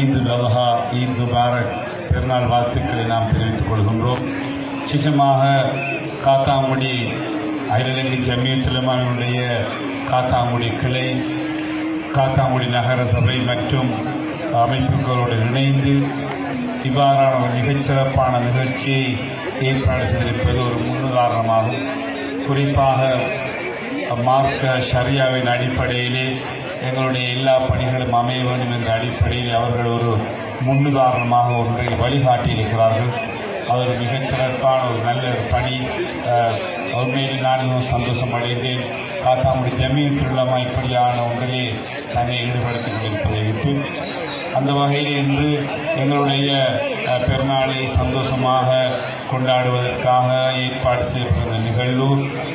ஈத் அல்ஹா Eid Mubarak பெருநாள் வாழ்த்துக்களை நாம் தெரிவித்துக் கொள்கின்றோம். விசேஷமாக காத்தாங்குடி அகிலங்கை ஜமியத்திலமானுடைய காத்தாங்குடி கிளை காத்தாங்குடி நகர சபை மற்றும் அமைப்புகளோடு இணைந்து இவ்வாறான ஒரு மிகச்சிறப்பான நிகழ்ச்சியை ஏற்பாடு செய்திருப்பது ஒரு முன்னுதாரணமாகும். குறிப்பாக மார்க்க ஷரியாவின் அடிப்படையிலே எங்களுடைய எல்லா பணிகளும் அமைய வேண்டும் என்ற அடிப்படையில் அவர்கள் ஒரு முன்னுதாரணமாக ஒன்றை வழிகாட்டியிருக்கிறார்கள். அவர் மிகச்சிறப்பான ஒரு நல்ல ஒரு பணி. உண்மையில் நான் சந்தோஷம் அடைந்தேன். காத்தாங்குடி ஜமீயத்துள்ளமா இப்படியான ஒன்றிலே தன்னை ஈடுபடுத்திக் கொண்டிருப்பதை விட்டு அந்த வகையில் இன்று எங்களுடைய பெருநாளை சந்தோஷமாக கொண்டாடுவதற்காக ஏற்பாடு செய்யப்பட்ட நிகழ்வு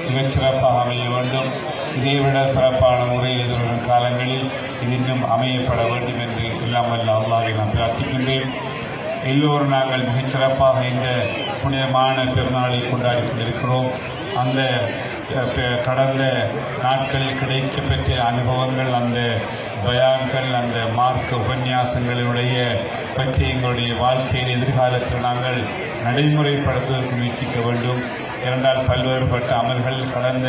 மிகச்சிறப்பாக அமைய வேண்டும். இதைவிட சிறப்பான முறையில் எதிர்வரும் காலங்களில் இது இன்னும் அமையப்பட வேண்டும் என்று எல்லாம் வல்ல நான் பிரார்த்திக்கின்றேன். எல்லோரும் நாங்கள் மிகச்சிறப்பாக இந்த புனிதமான பெருநாளை கொண்டாடி கொண்டிருக்கிறோம். அந்த கடந்த நாட்களில் கிடைக்கப்பெற்ற அனுபவங்கள் அந்த பயான்கள் அந்த மார்க்க உபன்யாசங்களினுடைய பற்றி எங்களுடைய வாழ்க்கையில் எதிர்காலத்தில் நாங்கள் நடைமுறைப்படுத்துவதற்கு முயற்சிக்க வேண்டும். இரண்டால் பல்வேறுபட்ட அமல்கள் கடந்த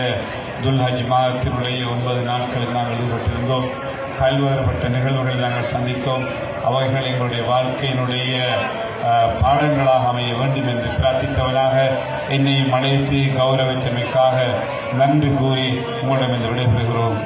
துல்ஹஜ் மாதத்தினுடைய ஒன்பது நாட்களில் நாங்கள் ஈடுபட்டிருந்தோம். பல்வேறுபட்ட நிகழ்வுகளை நாங்கள் சந்தித்தோம். அவைகள் எங்களுடைய வாழ்க்கையினுடைய பாடங்களாக அமைய வேண்டும் என்று பிரார்த்தித்தவனாக என்னையும் அழைத்து கௌரவித்தமைக்காக நன்றி கூறி உங்களிடம் என்று விடைபெறுகிறோம்.